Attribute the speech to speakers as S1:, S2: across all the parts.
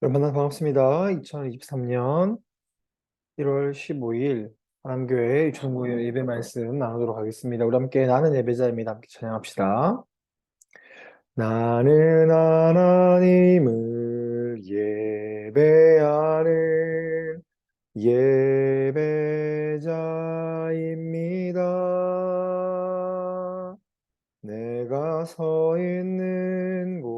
S1: 여러분 반갑습니다. 2023년 1월 15일 하남교회 유천구의 예배 말씀 나누도록 하겠습니다. 우리 함께 나는 예배자입니다. 함께 찬양합시다. 나는 하나님을 예배하는 예배자입니다. 내가 서 있는 곳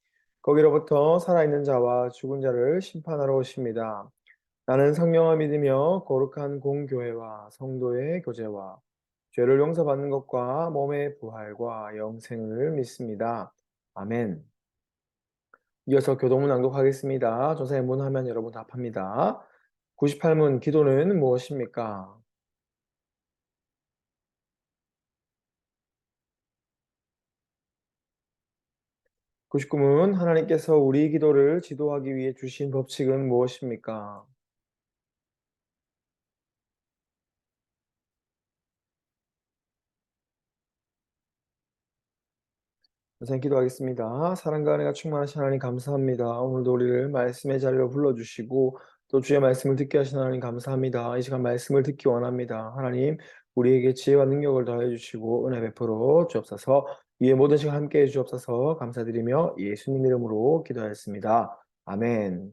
S1: 거기로부터 살아있는 자와 죽은 자를 심판하러 오십니다. 나는 성령을 믿으며 거룩한 공교회와 성도의 교제와 죄를 용서받는 것과 몸의 부활과 영생을 믿습니다. 아멘. 이어서 교동문 낭독하겠습니다. 조사의 문 하면 여러분 답합니다. 98문 기도는 무엇입니까? 99문 하나님께서 우리 기도를 지도하기 위해 주신 법칙은 무엇입니까? 선생님 기도하겠습니다. 사랑과 은혜가 충만하신 하나님 감사합니다. 오늘도 우리를 말씀의 자리로 불러주시고 또 주의 말씀을 듣게 하신 하나님 감사합니다. 이 시간 말씀을 듣기 원합니다. 하나님 우리에게 지혜와 능력을 더해 주시고 은혜 베풀어 주옵소서 위의 모든 시간 함께 해 주옵소서 감사드리며 예수님 이름으로 기도하였습니다. 아멘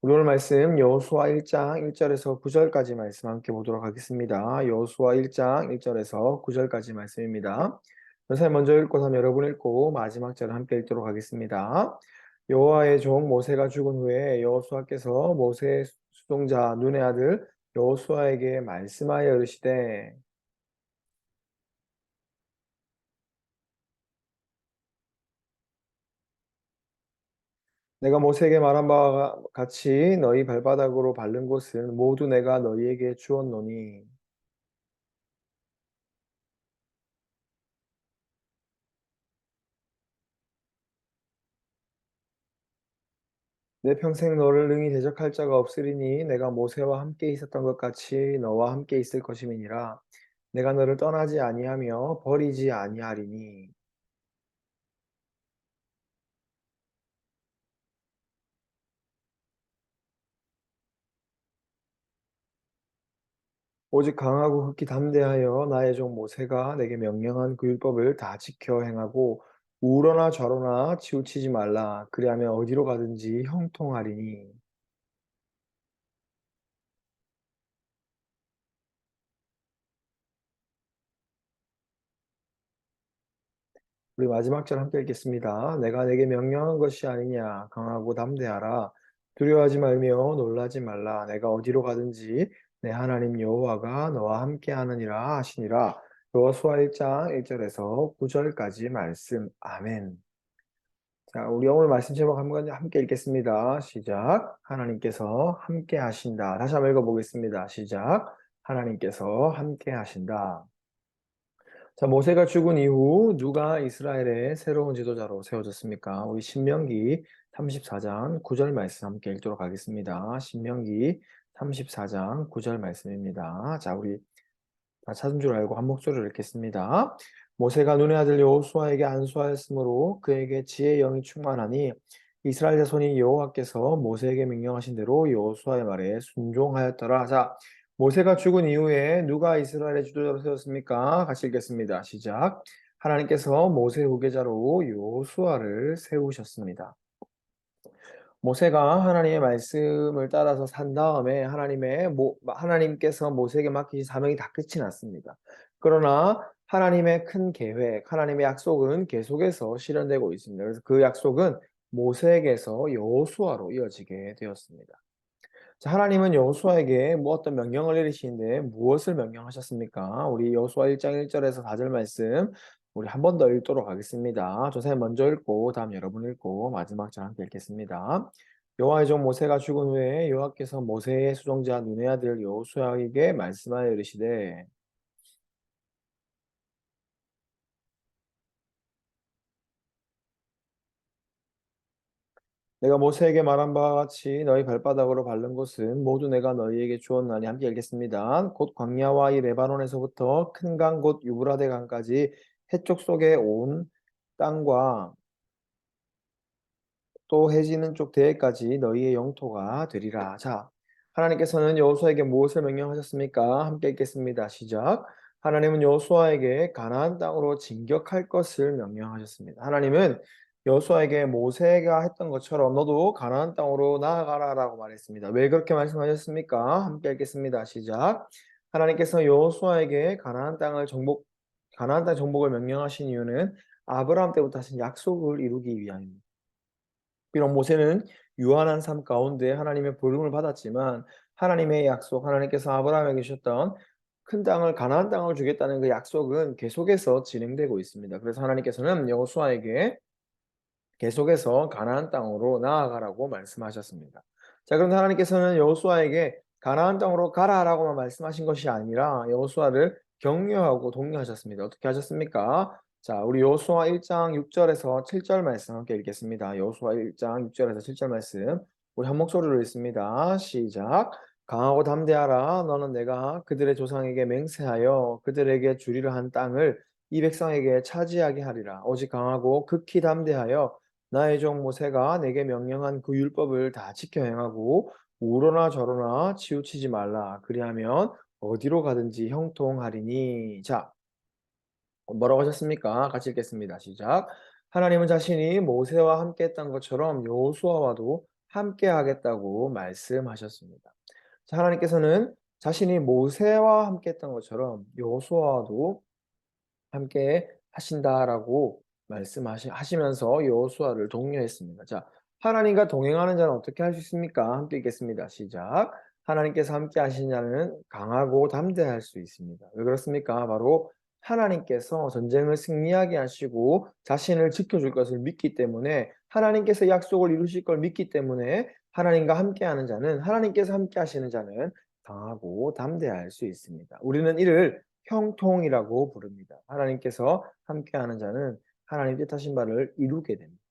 S1: 우리 오늘 말씀 여호수아 1장 1절에서 9절까지 말씀 함께 보도록 하겠습니다. 여호수아 1장 1절에서 9절까지 말씀입니다. 선생님 먼저 읽고 다음 여러분 읽고 마지막 절을 함께 읽도록 하겠습니다. 여호와의 종 모세가 죽은 후에 여호수아께서 모세의 수종자 눈의 아들 여호수아에게 말씀하여 이르시되 내가 모세에게 말한 바와 같이 너희 발바닥으로 밟는 곳은 모두 내가 너희에게 주었노니. 내 평생 너를 능히 대적할 자가 없으리니 내가 모세와 함께 있었던 것 같이 너와 함께 있을 것임이니라. 내가 너를 떠나지 아니하며 버리지 아니하리니 오직 강하고 극히 담대하여 나의 종 모세가 내게 명령한 그 율법을 다 지켜 행하고 우러나 좌로나 치우치지 말라. 그리하면 어디로 가든지 형통하리니. 우리 마지막 절 함께 읽겠습니다. 내가 내게 명령한 것이 아니냐. 강하고 담대하라. 두려워하지 말며 놀라지 말라. 내가 어디로 가든지 내 하나님 여호와가 너와 함께 하느니라 하시니라 여호수아 1장 1절에서 9절까지 말씀 아멘 자, 우리 오늘 말씀 제목 한번 함께 읽겠습니다. 시작. 하나님께서 함께 하신다. 다시 한번 읽어보겠습니다. 시작. 하나님께서 함께 하신다. 자, 모세가 죽은 이후 누가 이스라엘의 새로운 지도자로 세워졌습니까? 우리 신명기 34장 9절 말씀 함께 읽도록 하겠습니다. 신명기 34장 9절 말씀입니다. 자, 우리 다 찾은 줄 알고 한 목소리를 읽겠습니다. 모세가 눈의 아들 여호수아에게 안수하였으므로 그에게 지혜의 영이 충만하니 이스라엘 자손이 여호와께서 모세에게 명령하신 대로 여호수아의 말에 순종하였더라. 자, 모세가 죽은 이후에 누가 이스라엘의 지도자로 세웠습니까? 같이 읽겠습니다. 시작. 하나님께서 모세 후계자로 요수아를 세우셨습니다. 모세가 하나님의 말씀을 따라서 산 다음에 하나님의 모, 하나님께서 모세에게 맡기신 사명이 다 끝이 났습니다. 그러나 하나님의 큰 계획, 하나님의 약속은 계속해서 실현되고 있습니다. 그래서 그 약속은 모세에게서 여호수아로 이어지게 되었습니다. 자, 하나님은 여호수아에게 뭐 어떤 명령을 내리시는데 무엇을 명령하셨습니까? 우리 여호수아 1장 1절에서 4절 말씀 우리 한 번 더 읽도록 하겠습니다. 조사님 먼저 읽고 다음 여러분 읽고 마지막 절 함께 읽겠습니다. 여호와의 종 모세가 죽은 후에 여호와께서 모세의 수종자 눈의 아들 여호수아에게 말씀하여 이르시되 내가 모세에게 말한 바와 같이 너희 발바닥으로 밟는 곳은 모두 내가 너희에게 주었나니 함께 읽겠습니다. 곧 광야와 이 레바논에서부터 큰 강 곧 유브라데 강까지 해쪽 속에 온 땅과 또 해지는 쪽 대해까지 너희의 영토가 되리라. 자, 하나님께서는 여호수아에게 무엇을 명령하셨습니까? 함께 읽겠습니다. 시작. 하나님은 여호수아에게 가나안 땅으로 진격할 것을 명령하셨습니다. 하나님은 여호수아에게 모세가 했던 것처럼 너도 가나안 땅으로 나아가라라고 말했습니다. 왜 그렇게 말씀하셨습니까? 함께 읽겠습니다. 시작. 하나님께서 여호수아에게 가나안 땅을 정복 가나안 땅 정복을 명령하신 이유는 아브라함 때부터 하신 약속을 이루기 위함입니다. 비록 모세는 유한한 삶 가운데 하나님의 부름을 받았지만 하나님의 약속, 하나님께서 아브라함에게 주셨던 큰 땅을 가나안 땅을 주겠다는 그 약속은 계속해서 진행되고 있습니다. 그래서 하나님께서는 여호수아에게 계속해서 가나안 땅으로 나아가라고 말씀하셨습니다. 자, 그럼 하나님께서는 여호수아에게 가나안 땅으로 가라라고만 말씀하신 것이 아니라 여호수아를 격려하고 독려하셨습니다. 어떻게 하셨습니까? 자, 우리 여호수아 1장 6절에서 7절 말씀 함께 읽겠습니다. 여호수아 1장 6절에서 7절 말씀. 우리 한 목소리로 읽습니다. 시작. 강하고 담대하라. 너는 내가 그들의 조상에게 맹세하여 그들에게 주리라 한 땅을 이 백성에게 차지하게 하리라. 오직 강하고 극히 담대하여 나의 종 모세가 내게 명령한 그 율법을 다 지켜 행하고 우러나 저러나 치우치지 말라. 그리하면 어디로 가든지 형통하리니. 자, 뭐라고 하셨습니까? 같이 읽겠습니다. 시작. 하나님은 자신이 모세와 함께 했던 것처럼 여호수아와도 함께 하겠다고 말씀하셨습니다. 자, 하나님께서는 자신이 모세와 함께 했던 것처럼 여호수아와도 함께 하신다라고 말씀하시면서 여호수아를 독려했습니다. 자, 하나님과 동행하는 자는 어떻게 할 수 있습니까? 함께 읽겠습니다. 시작. 하나님께서 함께 하신 자는 강하고 담대할 수 있습니다. 왜 그렇습니까? 바로 하나님께서 전쟁을 승리하게 하시고 자신을 지켜줄 것을 믿기 때문에 하나님께서 약속을 이루실 걸 믿기 때문에 하나님과 함께하는 자는 하나님께서 함께 하시는 자는 강하고 담대할 수 있습니다. 우리는 이를 형통이라고 부릅니다. 하나님께서 함께하는 자는 하나님 뜻하신 바를 이루게 됩니다.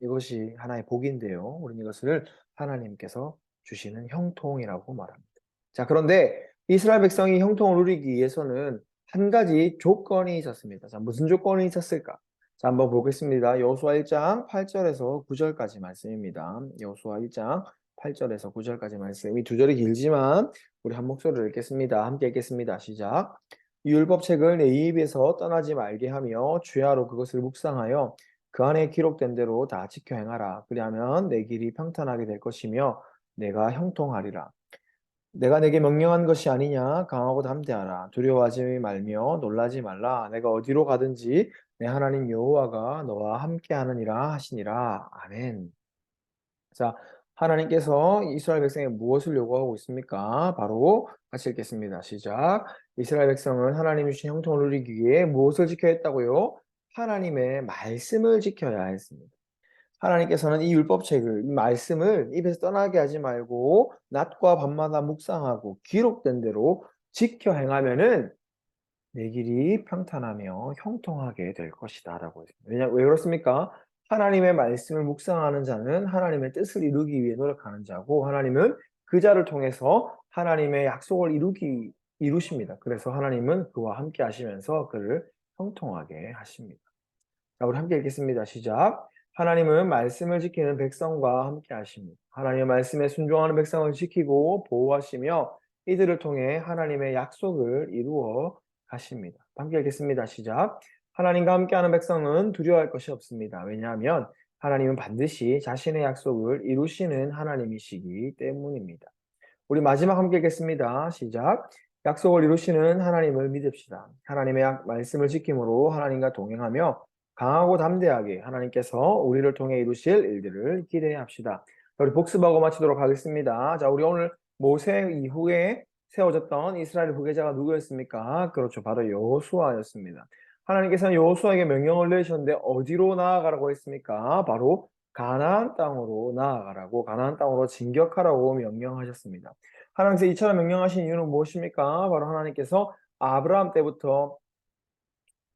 S1: 이것이 하나의 복인데요. 우리는 이것을 하나님께서 주시는 형통이라고 말합니다. 자, 그런데 이스라엘 백성이 형통을 누리기 위해서는 한 가지 조건이 있었습니다. 자, 무슨 조건이 있었을까? 자, 한번 보겠습니다. 여호수아 1장 8절에서 9절까지 말씀입니다. 여호수아 1장 8절에서 9절까지 말씀. 이 두 절이 길지만 우리 한 목소리로 읽겠습니다. 함께 읽겠습니다. 시작. 이 율법책을 내 입에서 떠나지 말게 하며 주야로 그것을 묵상하여 그 안에 기록된 대로 다 지켜 행하라. 그리하면 내 길이 평탄하게 될 것이며 내가 형통하리라. 내가 내게 명령한 것이 아니냐 강하고 담대하라 두려워하지 말며 놀라지 말라 내가 어디로 가든지 내 하나님 여호와가 너와 함께하느니라 하시니라 아멘. 자 하나님께서 이스라엘 백성에 무엇을 요구하고 있습니까? 바로 같이 읽겠습니다. 시작. 이스라엘 백성은 하나님이 주신 형통을 누리기 위해 무엇을 지켜야 했다고요? 하나님의 말씀을 지켜야 했습니다. 하나님께서는 이 율법책을, 이 말씀을 입에서 떠나게 하지 말고 낮과 밤마다 묵상하고 기록된 대로 지켜 행하면은 내 길이 평탄하며 형통하게 될 것이다 라고 했습니다. 왜냐, 왜 그렇습니까? 하나님의 말씀을 묵상하는 자는 하나님의 뜻을 이루기 위해 노력하는 자고 하나님은 그 자를 통해서 하나님의 약속을 이루기 이루십니다. 그래서 하나님은 그와 함께 하시면서 그를 형통하게 하십니다. 자, 우리 함께 읽겠습니다. 시작. 하나님은 말씀을 지키는 백성과 함께 하십니다. 하나님의 말씀에 순종하는 백성을 지키고 보호하시며 이들을 통해 하나님의 약속을 이루어 가십니다. 함께 읽겠습니다. 시작. 하나님과 함께하는 백성은 두려워할 것이 없습니다. 왜냐하면 하나님은 반드시 자신의 약속을 이루시는 하나님이시기 때문입니다. 우리 마지막 함께 읽겠습니다. 시작. 약속을 이루시는 하나님을 믿읍시다. 하나님의 약- 말씀을 지킴으로 하나님과 동행하며 강하고 담대하게 하나님께서 우리를 통해 이루실 일들을 기대합시다. 자, 우리 복습하고 마치도록 하겠습니다. 자, 우리 오늘 모세 이후에 세워졌던 이스라엘 후계자가 누구였습니까? 그렇죠. 바로 여호수아였습니다. 하나님께서는 여호수아에게 명령을 내리셨는데 어디로 나아가라고 했습니까? 바로 가나안 땅으로 나아가라고 가나안 땅으로 진격하라고 명령하셨습니다. 하나님께서 이처럼 명령하신 이유는 무엇입니까? 바로 하나님께서 아브라함 때부터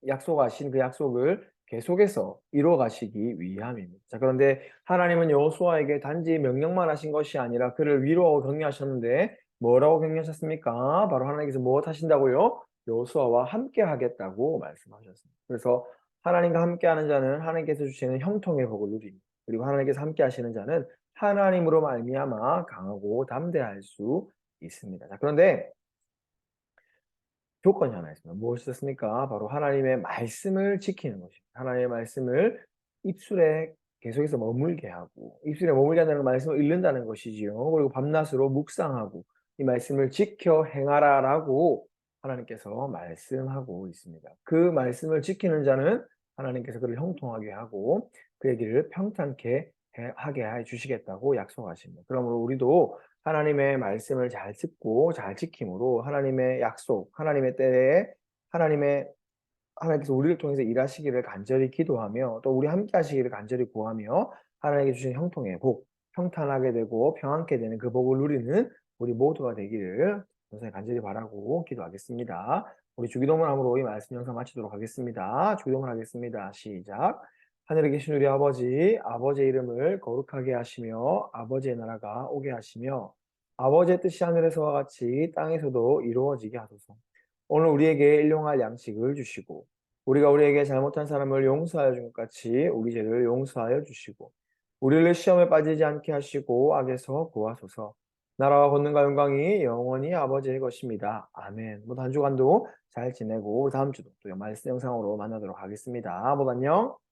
S1: 약속하신 그 약속을 계속해서 이루어 가시기 위함입니다. 자, 그런데 하나님은 여호수아에게 단지 명령만 하신 것이 아니라 그를 위로하고 격려하셨는데 뭐라고 격려하셨습니까? 바로 하나님께서 무엇 하신다고요? 여호수아와 함께 하겠다고 말씀하셨습니다. 그래서 하나님과 함께 하는 자는 하나님께서 주시는 형통의 복을 누립니다. 그리고 하나님께서 함께 하시는 자는 하나님으로 말미암아 강하고 담대할 수 있습니다. 자, 그런데 조건이 하나 있습니다. 무엇이었습니까? 바로 하나님의 말씀을 지키는 것입니다. 하나님의 말씀을 입술에 계속해서 머물게 하고 입술에 머물게 한다는 말씀을 읽는다는 것이지요. 그리고 밤낮으로 묵상하고 이 말씀을 지켜 행하라라고 하나님께서 말씀하고 있습니다. 그 말씀을 지키는 자는 하나님께서 그를 형통하게 하고 그의 길을 평탄케 해- 하게 해 주시겠다고 약속하십니다. 그러므로 우리도 하나님의 말씀을 잘 듣고 잘 지킴으로 하나님의 약속, 하나님의 때에 하나님의 하나님께서 우리를 통해서 일하시기를 간절히 기도하며 또 우리 함께 하시기를 간절히 구하며 하나님께 주신 형통의 복, 평탄하게 되고 평안케 되는 그 복을 누리는 우리 모두가 되기를 선생님 간절히 바라고 기도하겠습니다. 우리 주기도문 함으로 이 말씀 영상 마치도록 하겠습니다. 주기도문 하겠습니다. 시작. 하늘에 계신 우리 아버지, 아버지의 이름을 거룩하게 하시며 아버지의 나라가 오게 하시며 아버지의 뜻이 하늘에서와 같이 땅에서도 이루어지게 하소서. 오늘 우리에게 일용할 양식을 주시고 우리가 우리에게 잘못한 사람을 용서하여 준 것 같이 우리 죄를 용서하여 주시고 우리를 시험에 빠지지 않게 하시고 악에서 구하소서. 나라와 권능과 영광이 영원히 아버지의 것입니다. 아멘. 모두 한 주간도 잘 지내고 다음 주도 또 말씀 영상으로 만나도록 하겠습니다. 모두 안녕.